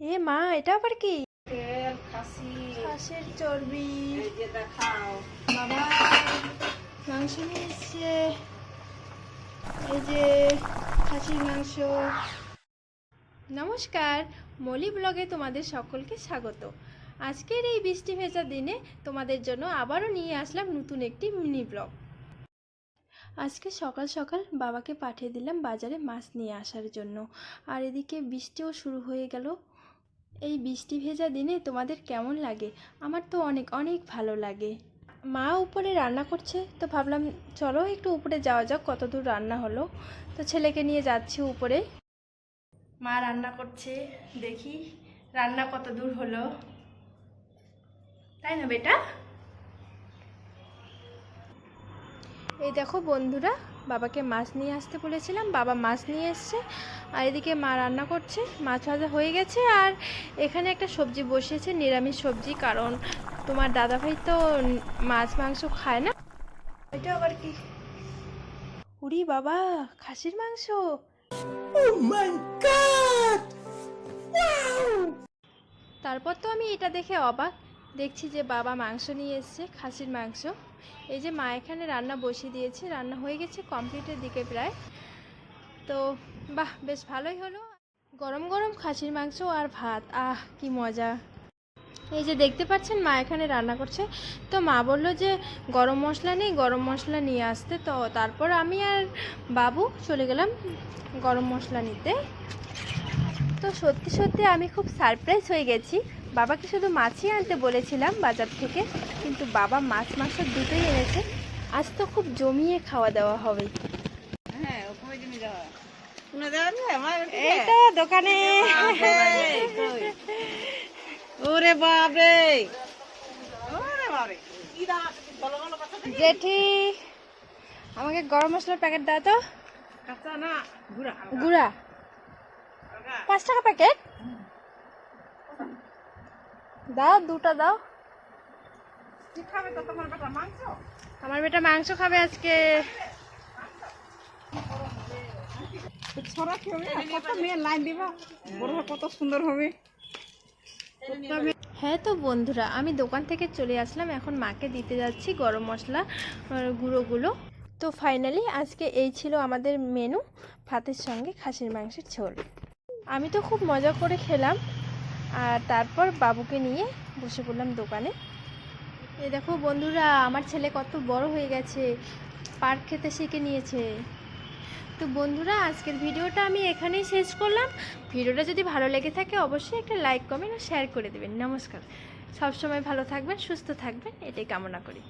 এ মা এটা আবার কি? তেল খাসি। হাঁসের চর্বি। বাবা মাংস নিয়ে এই যে খাসির মাংস। নমস্কার মলি ব্লগে তোমাদের সকলকে স্বাগত। আজকের এই বৃষ্টি ভেজা দিনে তোমাদের জন্য আবারও নিয়ে আসলাম নতুন একটি মিনি ব্লগ। আজকে সকাল সকাল বাবাকে পাঠিয়ে দিলাম বাজারে মাছ নিয়ে আসার জন্য। আর এদিকে বৃষ্টিও শুরু হয়ে গেল। এই বৃষ্টি ভেজা দিনে তোমাদের কেমন লাগে? আমার তো অনেক অনেক ভালো লাগে। মা উপরে রান্না করছে, তো ভাবলাম চলো একটু উপরে যাওয়া যাক কত দূর রান্না হলো। তো ছেলেকে নিয়ে যাচ্ছি উপরে। মা রান্না করছে, দেখি রান্না কত দূর হলো। তাই না বেটা? এই দেখো বন্ধুরা বাবাকে মাছ নিয়ে আসতে বলেছিলাম বাবা মাছ নিয়ে এসছে আর এদিকে মা রান্না করছে মাছ ভাজা হয়ে গেছে আর এখানে একটা সবজি বসিয়েছে নিরামিষ সবজি কারণ তোমার দাদাভাই তো মাছ মাংস খায় না। এটা আবার কি? উড়ি বাবা খাসির মাংস। তারপর তো আমি এটা দেখে অবাক দেখছি যে বাবা মাংস নিয়ে এসছে খাসির মাংস। এই যে মা এখানে রান্না বসিয়ে দিয়েছে, রান্না হয়ে গেছে কমপ্লিটের দিকে প্রায়। তো বাহ, বেশ ভালোই হলো। গরম গরম খাসির মাংস আর ভাত, আহ, কি মজা। এই যে দেখতে পাচ্ছেন মা এখানে রান্না করছে। তো মা বলল যে গরম মশলা নেই, গরম মশলা নিয়ে আসতে। তো তারপর আমি আর বাবু চলে গেলাম গরম মশলা নিতে। তো সত্যি সত্যি আমি খুব সারপ্রাইজ হয়ে গেছি। বাবাকে শুধু মাছই আনতে বলেছিলাম বাজার থেকে কিন্তু বাবা মাছ মাংস দুটোই এনেছে। আজ তো খুব জমিয়ে খাওয়া দাওয়া হবে। হ্যাঁ ওখানে জমি দেওয়া শুনে দেওয়া রে আমার এই দোকানে। ওরে বাপরে। জেঠি আমাকে গরম মশলার প্যাকেট দাও তো। না গুড়া। গুঁড়া। পাঁচ টাকা প্যাকেট? দাও দুটো দাও। আমার বেটা মাংস খাবে আজকে। কত সুন্দর হবে। হ্যাঁ তো বন্ধুরা আমি দোকান থেকে চলে আসলাম। এখন মাকে দিতে যাচ্ছি গরম মশলা গুঁড়োগুলো। তো ফাইনালি আজকে এই ছিল আমাদের মেনু ভাতের সঙ্গে খাসির মাংসের ঝোল। আমি তো খুব মজা করে খেলাম। আর তারপর বাবুকে নিয়ে বসে পড়লাম দোকানে। এই দেখো বন্ধুরা, আমার ছেলে কত বড় হয়ে গেছে। পার্ক খেতে শিখে নিয়েছে। তো বন্ধুরা, আজকের ভিডিওটা আমি এখানেই শেষ করলাম। ভিডিওটা যদি ভালো লেগে থাকে, অবশ্যই একটা লাইক, কমেন্ট ও শেয়ার করে দেবেন। নমস্কার। সবসময় ভালো থাকবেন, সুস্থ থাকবেন। এটাই কামনা করি।